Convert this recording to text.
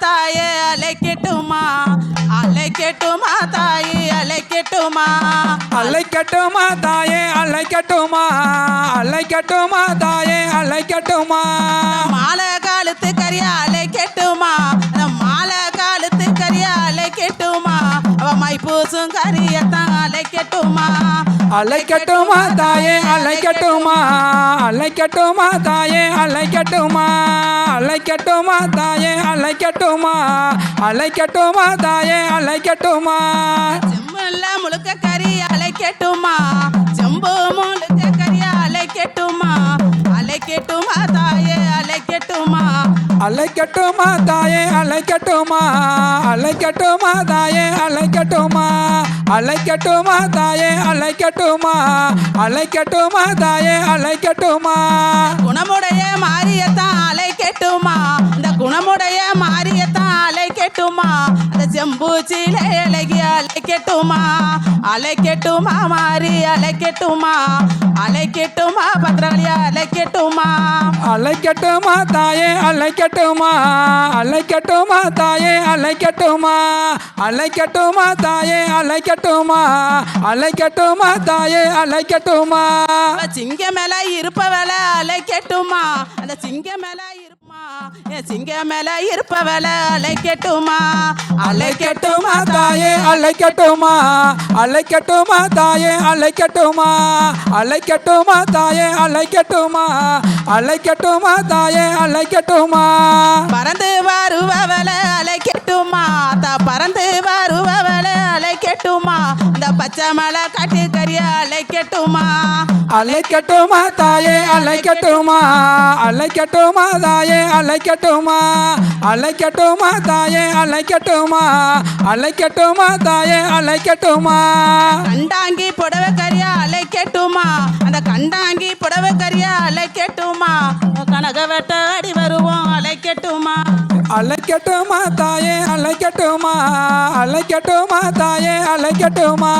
தாயே அழைக்கட்டுமா அழைக்கட்டுமா தாயே அழைக்கட்டுமா அழைக்கட்டுமா தாயே அழைக்கட்டுமா அழைக்கட்டுமா தாயே அழைக்கட்டுமா மாலை காலத்து கரியா அழைக்கட்டுமா அந்த மாலை காலத்து கரியா அழைக்கட்டுமா அவ மைப்பூசும் கரியத்தான் அழைக்கட்டுமா அலைக்கட்டுமா தாயே அலைக்கட்டுமா? அலைக்கட்டுமா தாயே அலைக்கட்டுமா? அலைக்கட்டுமா தாயே அலைக்கட்டுமா? அலைக்கட்டுமா தாயே அலைக்கட்டுமா? செம்மல்ல முழுக்க கறி அலைக்கட்டுமா? செம்பு முழுக்க கறி அலைக்கட்டுமா? அலைக்கட்டுமா தாயே அழைக்கட்டுமா தாயே அழைக்கட்டுமா அழைக்கட்டுமா தாயே அழைக்கட்டுமா அழைக்கட்டுமா தாயே அழைக்கட்டுமா அழைக்கட்டுமா தாயே அழைக்கட்டுமா குணமுடைய மாரியத்தான் அழைக்கட்டுமா அழைக்கட்டுமா அந்த செம்பு சீலை அழகி அழைக்கட்டுமா அழைக்கட்டுமா மாறி அழைக்கட்டுமா அழைக்கட்டுமா பத்திரவழியா அழைக்கட்டுமா அழைக்கட்டுமா தாயே அழைக்கட்டுமா அழைக்கட்டுமா தாயே அழைக்கட்டுமா அழைக்கட்டுமா தாயே அழைக்கட்டுமா அழைக்கட்டுமா தாயே அழைக்கட்டுமா அவ சிங்க மேல இருப்பவள அழைக்கட்டுமா அந்த சிங்க மேல இருப்பா என் இருப்பவள அழைக்கட்டுமா அழைக்கட்டுமா தாயே அழைக்கட்டுமா அழைக்கட்டுமா தாயே அழைக்கட்டுமா அழைக்கட்டுமா தாயே அழைக்கட்டுமா அழைக்கட்டுமா தாயே அழைக்கட்டுமா பறந்து வருபவள அழைக்கட்டுமா இந்த பச்சை மலை காட்டு கறிய அழைக்கட்டுமா அழைக்கட்டுமா தாயே அழைக்கட்டுமா அழைக்கட்டுமா தாயே அழைக்கட்டுமா அழைக்கட்டுமா தாயே அழைக்கட்டுமா அழைக்கட்டுமா தாயே அழைக்கட்டுமா கண்டாங்கி புடவை கறிய அழைக்கட்டுமா அந்த கண்டாங்கி புடவை கறிய அழைக்கட்டுமா கனக வெட்ட அடி வருவோம் அழைக்கட்டுமா அழைக்கட்டுமா தாயே அழைக்கட்டுமா? அழைக்கட்டுமா தாயே அழைக்கட்டுமா?